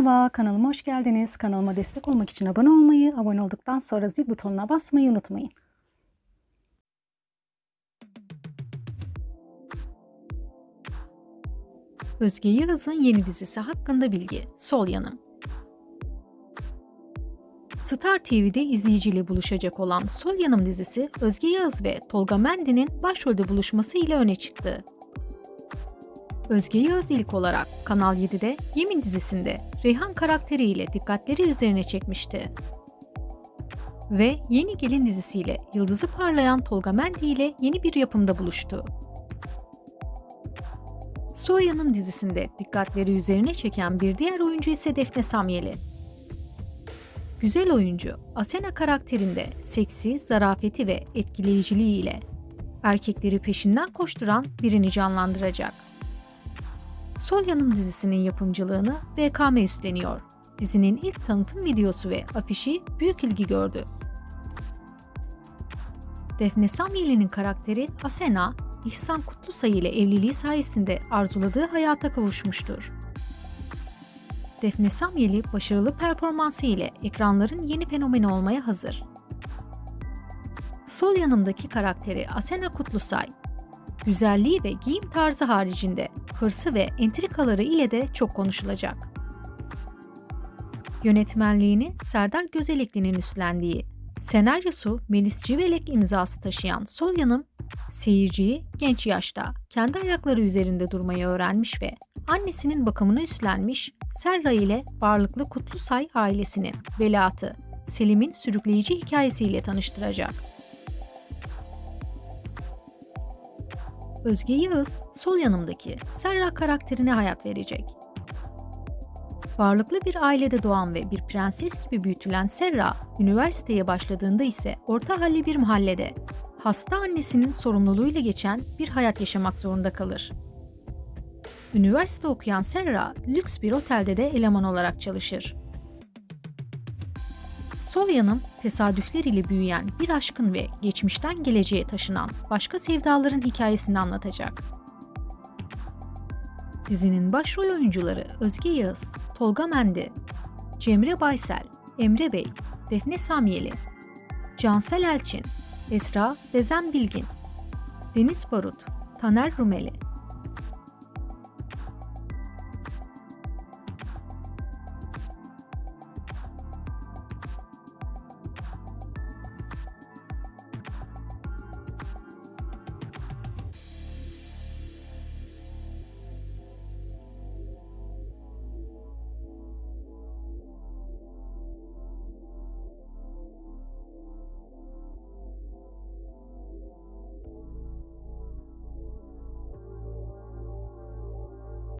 Merhaba, kanalıma hoş geldiniz. Kanalıma destek olmak için abone olmayı, abone olduktan sonra zil butonuna basmayı unutmayın. Özge Yağız'ın yeni dizisi hakkında bilgi. Sol yanım. Star TV'de izleyiciyle buluşacak olan Sol Yanım dizisi Özge Yağız ve Tolga Mendi'nin başrolde buluşması ile öne çıktı. Özge Yağız ilk olarak Kanal 7'de Yemin dizisinde Reyhan karakteriyle dikkatleri üzerine çekmişti. Ve Yeni Gelin dizisiyle yıldızı parlayan Tolga Mendi ile yeni bir yapımda buluştu. Soya'nın dizisinde dikkatleri üzerine çeken bir diğer oyuncu ise Defne Samyeli. Güzel oyuncu Asena karakterinde seksi, zarafeti ve etkileyiciliği ile erkekleri peşinden koşturan birini canlandıracak. Sol Yanım dizisinin yapımcılığını BKM üstleniyor. Dizinin ilk tanıtım videosu ve afişi büyük ilgi gördü. Defne Samyeli'nin karakteri Asena, İhsan Kutlusay ile evliliği sayesinde arzuladığı hayata kavuşmuştur. Defne Samyeli başarılı performansı ile ekranların yeni fenomeni olmaya hazır. Sol yanımdaki karakteri Asena Kutlusay, güzelliği ve giyim tarzı haricinde hırsı ve entrikaları ile de çok konuşulacak. Yönetmenliğini Serdar Gözelikli'nin üstlendiği, senaryosu Melis Civelek imzası taşıyan Sol Yanım, seyirciyi genç yaşta kendi ayakları üzerinde durmayı öğrenmiş ve annesinin bakımını üstlenmiş Serra ile varlıklı Kutlusay ailesinin velatı Selim'in sürükleyici hikayesiyle tanıştıracak. Özge Yağız, sol yanımdaki Serra karakterine hayat verecek. Varlıklı bir ailede doğan ve bir prenses gibi büyütülen Serra, üniversiteye başladığında ise orta halli bir mahallede, hasta annesinin sorumluluğuyla geçen bir hayat yaşamak zorunda kalır. Üniversite okuyan Serra, lüks bir otelde de eleman olarak çalışır. Sol yanım, tesadüfler ile büyüyen bir aşkın ve geçmişten geleceğe taşınan başka sevdaların hikayesini anlatacak. Dizinin başrol oyuncuları Özge Yağız, Tolga Mendi, Cemre Baysel, Emre Bey, Defne Samyeli, Cansel Elçin, Esra Bezen Bilgin, Deniz Barut, Taner Rumeli,